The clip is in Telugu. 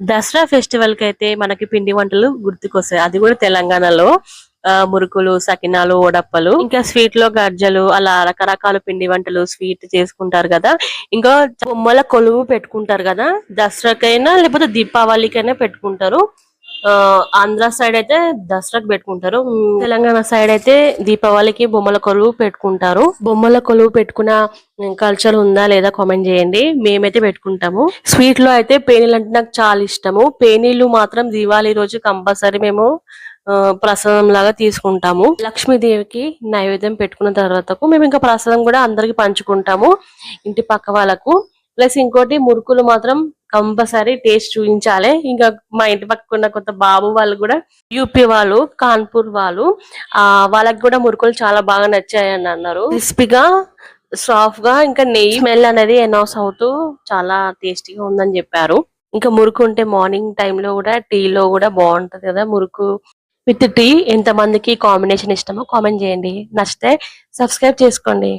దసరా ఫెస్టివల్కి అయితే మనకి పిండి వంటలు గుర్తుకొస్తాయి. అది కూడా తెలంగాణలో ఆ, మురుకులు సకినాలు ఓడప్పలు ఇంకా స్వీట్లో గర్జలు అలా రకరకాల పిండి వంటలు స్వీట్ చేసుకుంటారు కదా. ఇంకా బొమ్మల కొలువు పెట్టుకుంటారు కదా. దసరాకైనా లేకపోతే దీపావళికైనా పెట్టుకుంటారు. ఆంధ్ర సైడ్ అయితే దసరాకి పెట్టుకుంటారు. తెలంగాణ సైడ్ అయితే దీపావళికి బొమ్మల కొలువు పెట్టుకుంటారు. బొమ్మల కొలువు పెట్టుకున్న కల్చర్ ఉందా లేదా కామెంట్ చేయండి. మేమైతే పెట్టుకుంటాము. స్వీట్లో అయితే పేనీలు అంటే నాకు చాలా ఇష్టము. పేనీలు మాత్రం దివాళీ రోజు కంపల్సరీ మేము ప్రసాదం లాగా తీసుకుంటాము. లక్ష్మీదేవికి నైవేద్యం పెట్టుకున్న తర్వాతకు మేము ఇంకా ప్రసాదం కూడా అందరికి పంచుకుంటాము. ఇంటి పక్క వాళ్ళకు. ప్లస్ ఇంకోటి మురుకులు మాత్రం కంపల్సరీ టేస్ట్ చూపించాలి. ఇంకా మా ఇంటి పక్కన కొత్త బాబు వాళ్ళు కూడా యూపీ వాళ్ళు కాన్పూర్ వాళ్ళు ఆ వాళ్ళకి కూడా మురుకులు చాలా బాగా నచ్చాయని అన్నారు. క్రిస్పీగా సాఫ్ట్గా ఇంకా నెయ్యి స్మెల్ అనేది ఎనౌస్ అవుతూ చాలా టేస్టీగా ఉందని చెప్పారు. ఇంకా మురుకు ఉంటే మార్నింగ్ టైంలో కూడా టీ లో కూడా బాగుంటది కదా మురుకు. విత్ టీ ఎంతమందికి కాంబినేషన్ ఇష్టమో కామెంట్ చేయండి. నచ్చితే సబ్స్క్రైబ్ చేసుకోండి.